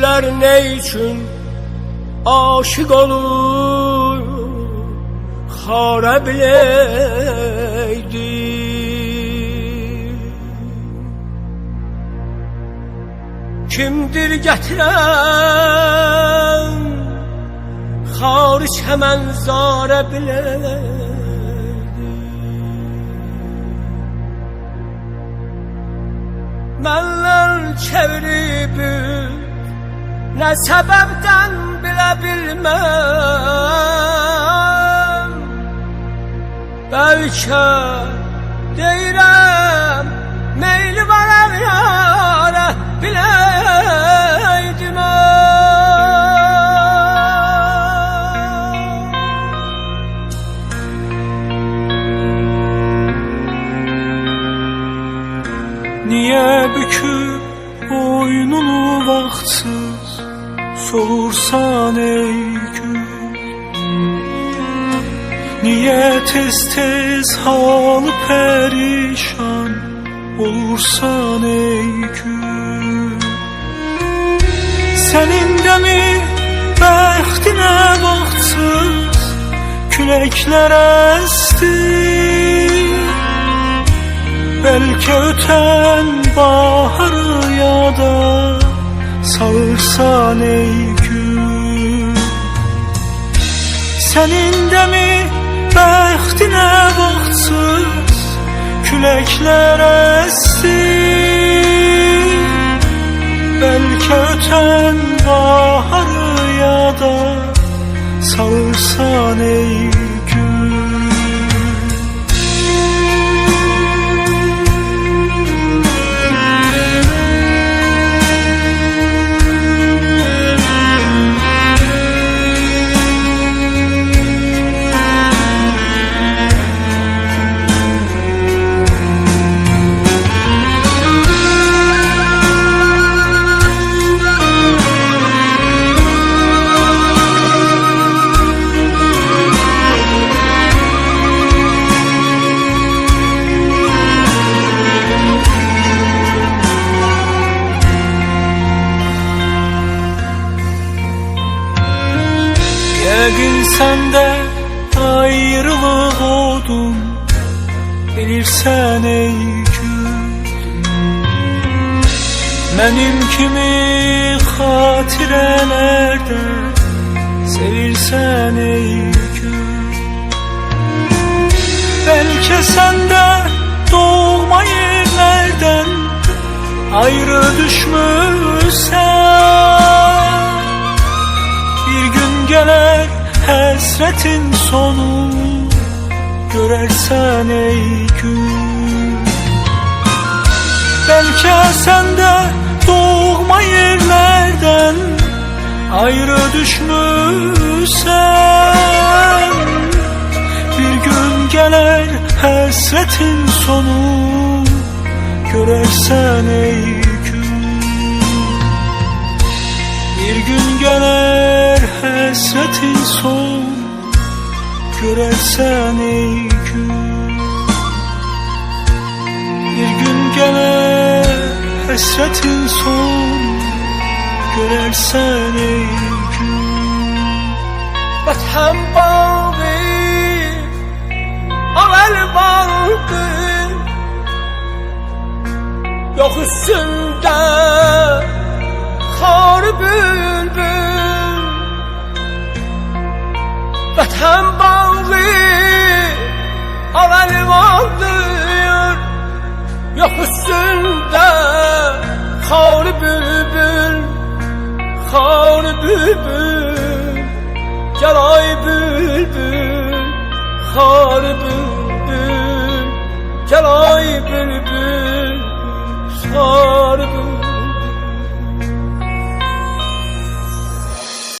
Bülbüller ne için aşık olur? Hara bileydi Kimdir getiren? Hariç hemen zara bileydi Mənlər çevirib Nə səbəbdən bilə bilməm Bəlkə deyirəm Meyli var hər yara biləydim Niye büküp boynunu vaktsız Soğursan ey gül. Niye tez tez halı perişan Olursan ey gül. Senin de mi bəxtinə vaxtsız Küləklər əsdi? Belki öten baharı ya da Sağırsan ey gün Senin de mi bəxtinə vaxtsız Küləklər əsdi Belki öten baharı Yəqin səndə ayrılıq oldum. Bilirsən ey gün Mənim kimi xatirələrdə Sevirsən ey gün Bəlkə səndə doğma yerlərdən Ayrı düşmüşsən hasretin sonu Görersen ey gün Belki sen de doğma yerlerden Ayrı düşmüşsen. Bir gün gelir hasretin sonu Görersen ey gün bir gün gelir hasretin son Görersen ey gün Bir gün gelir hasretin son Görersen ey gün Vətən bağı Avel bağdı Yok üstünde Xar bülbül. Vətən bağı bülbül Gel ay bülbül Xar bülbül